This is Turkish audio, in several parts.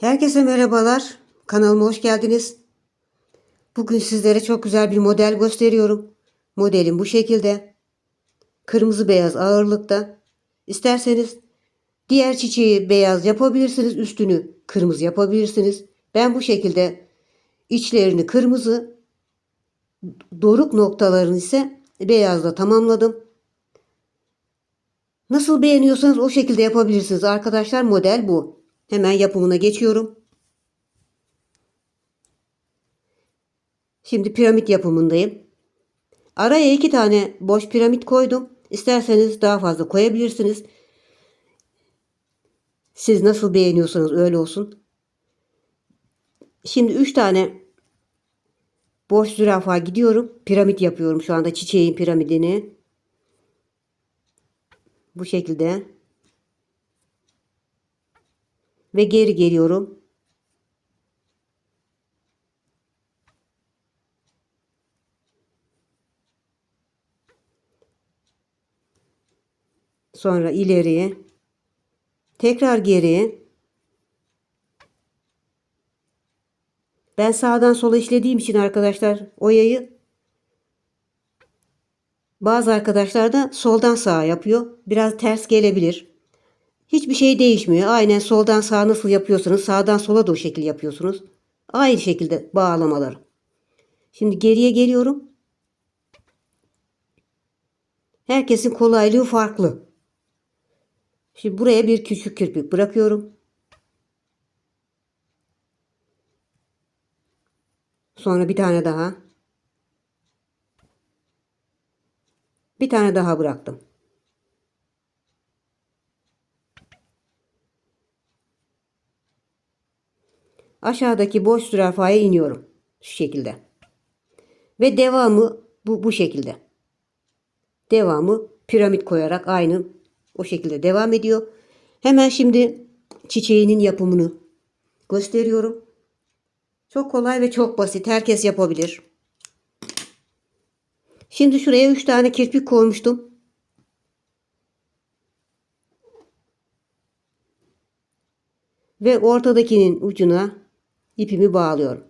Herkese merhabalar. Kanalıma hoş geldiniz. Bugün sizlere çok güzel bir model gösteriyorum. Modelim bu şekilde. Kırmızı beyaz ağırlıkta. İsterseniz diğer çiçeği beyaz yapabilirsiniz. Üstünü kırmızı yapabilirsiniz. Ben bu şekilde içlerini kırmızı, doruk noktalarını ise beyazla tamamladım. Nasıl beğeniyorsanız o şekilde yapabilirsiniz arkadaşlar. Model bu. Hemen yapımına geçiyorum. Şimdi piramit yapımındayım. Araya iki tane boş piramit koydum. İsterseniz daha fazla koyabilirsiniz. Siz nasıl beğeniyorsanız öyle olsun. Şimdi üç tane boş zürafa gidiyorum. Piramit yapıyorum şu anda çiçeğin piramidini. Bu şekilde. Ve geri geliyorum. Sonra ileriye. Tekrar geri. Ben sağdan sola işlediğim için arkadaşlar oyayı bazı arkadaşlar da soldan sağa yapıyor. Biraz ters gelebilir. Hiçbir şey değişmiyor. Aynen soldan sağa nasıl yapıyorsanız sağdan sola da o şekilde yapıyorsunuz. Aynı şekilde bağlamalar. Şimdi geriye geliyorum. Herkesin kolaylığı farklı. Şimdi buraya bir küçük kirpik bırakıyorum. Sonra bir tane daha. Bir tane daha bıraktım. Aşağıdaki boş zürafaya iniyorum. Şu şekilde. Ve devamı bu, bu şekilde. Devamı piramit koyarak aynı o şekilde devam ediyor. Hemen şimdi çiçeğinin yapımını gösteriyorum. Çok kolay ve çok basit. Herkes yapabilir. Şimdi şuraya 3 tane kirpik koymuştum. Ve ortadakinin ucuna ipimi bağlıyorum.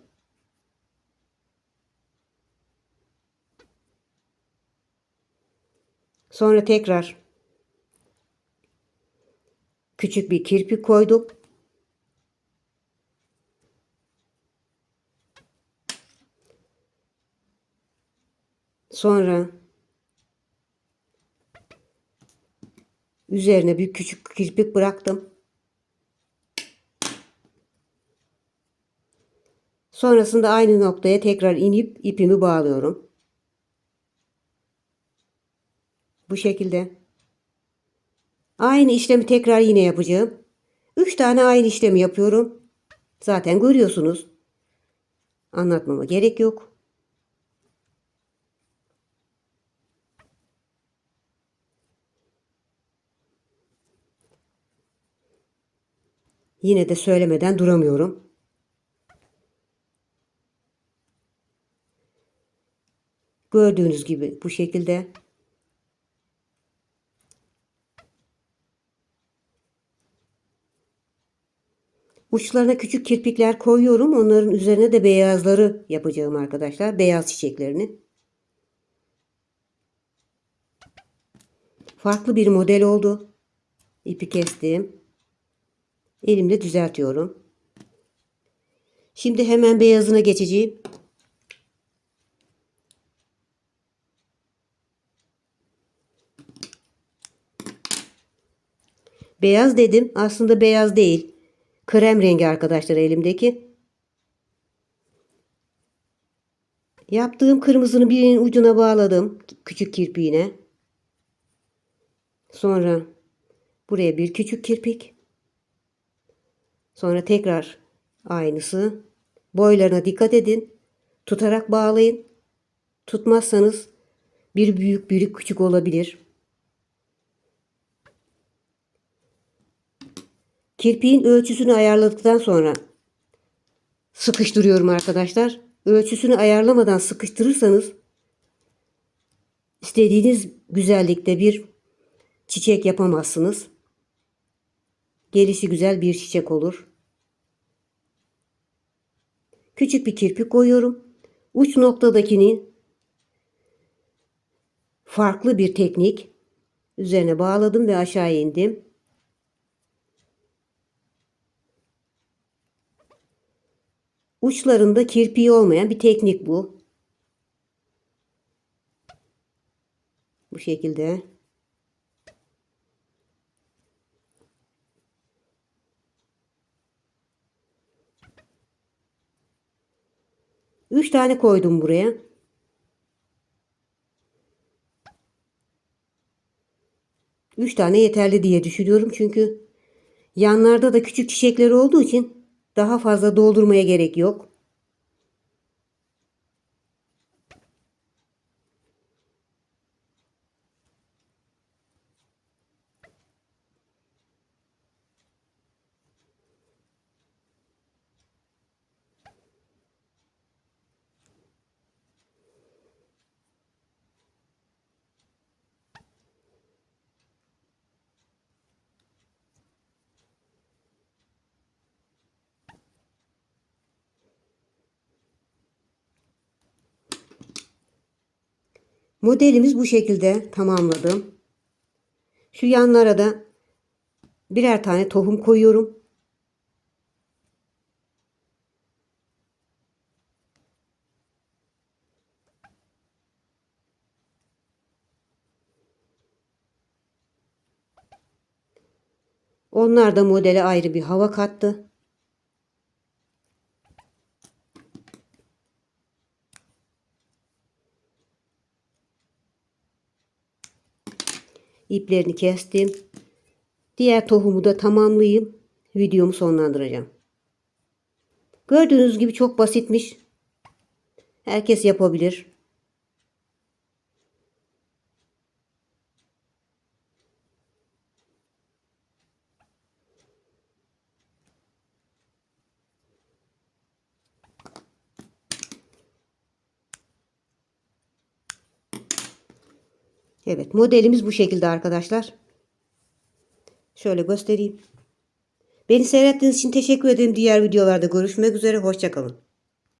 Sonra tekrar küçük bir kirpik koydum. Sonra üzerine bir küçük kirpik bıraktım. Sonrasında aynı noktaya tekrar inip ipimi bağlıyorum. Bu şekilde. Aynı işlemi tekrar yine yapacağım. 3 tane aynı işlemi yapıyorum. Zaten görüyorsunuz. Anlatmama gerek yok. Yine de söylemeden duramıyorum. Gördüğünüz gibi bu şekilde. Uçlarına küçük kirpikler koyuyorum. Onların üzerine de beyazları yapacağım arkadaşlar. Beyaz çiçeklerini. Farklı bir model oldu. İpi kestim. Elimle düzeltiyorum. Şimdi hemen beyazına geçeceğim. Beyaz dedim. Aslında beyaz değil. Krem rengi arkadaşlar elimdeki. Yaptığım kırmızının birinin ucuna bağladım. Küçük kirpiğine. Sonra buraya bir küçük kirpik. Sonra tekrar aynısı. Boylarına dikkat edin. Tutarak bağlayın. Tutmazsanız bir büyük bir küçük olabilir. Kirpiğin ölçüsünü ayarladıktan sonra sıkıştırıyorum arkadaşlar. Ölçüsünü ayarlamadan sıkıştırırsanız istediğiniz güzellikte bir çiçek yapamazsınız. Gelişi güzel bir çiçek olur. Küçük bir kirpik koyuyorum. Uç noktadakini farklı bir teknik üzerine bağladım ve aşağı indim. Uçlarında kirpiği olmayan bir teknik bu. Bu şekilde. Üç tane koydum buraya. Üç tane yeterli diye düşünüyorum çünkü yanlarda da küçük çiçekleri olduğu için daha fazla doldurmaya gerek yok. Modelimiz bu şekilde tamamladım. Şu yanlara da birer tane tohum koyuyorum. Onlar da modele ayrı bir hava kattı. İplerini kestim. Diğer tohumu da tamamlayayım. Videomu sonlandıracağım. Gördüğünüz gibi çok basitmiş. Herkes yapabilir. Evet modelimiz bu şekilde arkadaşlar. Şöyle göstereyim. Beni seyrettiğiniz için teşekkür ederim. Diğer videolarda görüşmek üzere. Hoşçakalın.